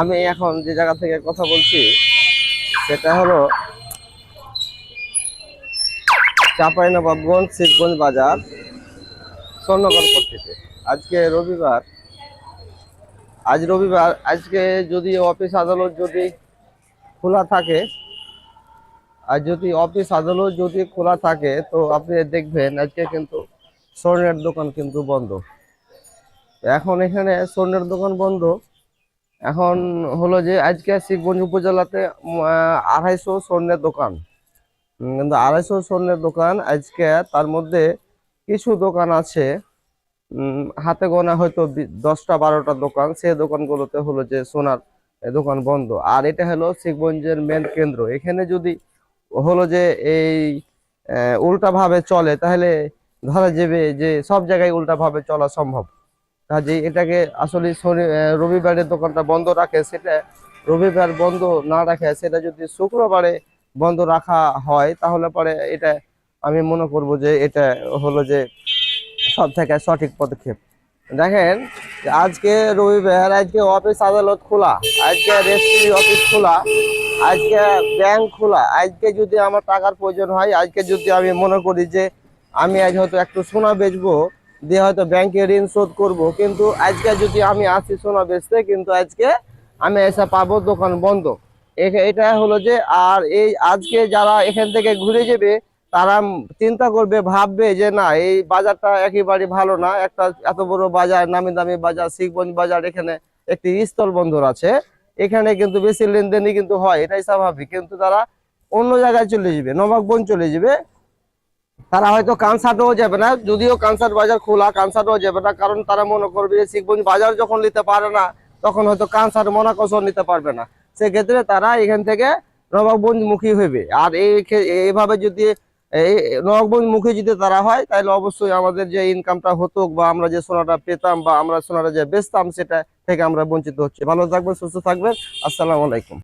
আমি এখন যে জায়গা থেকে কথা বলছি, সেটা হলো চাঁপাইনবাবগঞ্জ শিবগঞ্জ বাজার স্বর্ণগর পট্টিতে আজকে রবিবার, আজ রবিবার, আজকে যদি অফিস আদালত যদি খোলা থাকে, আর যদি অফিস আদালত যদি খোলা থাকে, তো আপনি দেখবেন আজকে কিন্তু স্বর্ণের দোকান কিন্তু বন্ধ। এখন এখানে স্বর্ণের দোকান বন্ধ। এখন হলো যে আজকে শিবগঞ্জ উপজেলাতে আড়াইশো স্বর্ণের দোকান। কিন্তু আড়াইশো স্বর্ণের দোকান আজকে তার মধ্যে কিছু দোকান আছে। হাতে গোনা হয়তো দশটা বারোটা দোকান, সেই দোকানগুলোতে হলো যে সোনার দোকান বন্ধ। আর এটা হলো শিবগঞ্জের মেন কেন্দ্র। এখানে যদি হলো যে এই উল্টা ভাবে চলে, তাহলে ধরা যাবে যে সব জায়গায় উল্টাভাবে চলা সম্ভব। কাজে এটাকে আসলে রবিবারের দোকানটা বন্ধ রাখে, সেটা রবিবার বন্ধ না রাখে, সেটা যদি শুক্রবারে বন্ধ রাখা হয়, তাহলে পরে এটা আমি মনে করব যে এটা হলো যে সব থেকে সঠিক পদক্ষেপ। দেখেন, আজকে রবিবার, আজকে অফিস আদালত খোলা, আজকে রেজিস্ট্রি অফিস খোলা, আজকে ব্যাংক খোলা, আজকে যদি আমার টাকার প্রয়োজন হয়, আজকে যদি আমি মনে করি যে আমি আজ হয়তো একটু সোনা বেচবো দিয়ে হয়তো ব্যাংকে ঋণ শোধ করব। কিন্তু আজকে যদি আমি আসি সোনা বেচতে, কিন্তু আজকে আমি এসে পাবো দোকান বন্ধ। এটা হলো যে, আর এই আজকে যারা এখান থেকে ঘুরে যাবে, তারা চিন্তা করবে, ভাববে যে, না, এই বাজারটা একেবারে ভালো না। একটা এত বড় বাজার, নামি দামি বাজার শিখগঞ্জ বাজার, এখানে একটি স্থল বন্দর আছে। এখানে কিন্তু বেশি লেনদেনই কিন্তু হয়, এটাই স্বাভাবিক। কিন্তু তারা অন্য জায়গায় চলে যাবে নবাবগঞ্জ চলে যাবে। তারা হয়তো কানসার্টও যাবে না, যদিও কানসার্ট বাজার খোলা কানসার্টও যাবে না, কারণ তারা মনে করবে যে শিখগঞ্জ বাজার যখন নিতে পারে না, তখন হয়তো কানসার্ট মনাকসর নিতে পারবে না। সেক্ষেত্রে তারা এখান থেকে নবাবগঞ্জ মুখী হইবে। আর এইভাবে যদি নবাবগঞ্জ মুখী যদি তারা হয়, তাহলে অবশ্যই আমাদের যে ইনকামটা হতো বা আমরা যে সোনাটা পেতাম বা আমরা সোনাটা যে বেচতাম, সেটা থেকে আমরা বঞ্চিত হচ্ছে। ভালো থাকবেন, সুস্থ থাকবেন। আসসালামু আলাইকুম।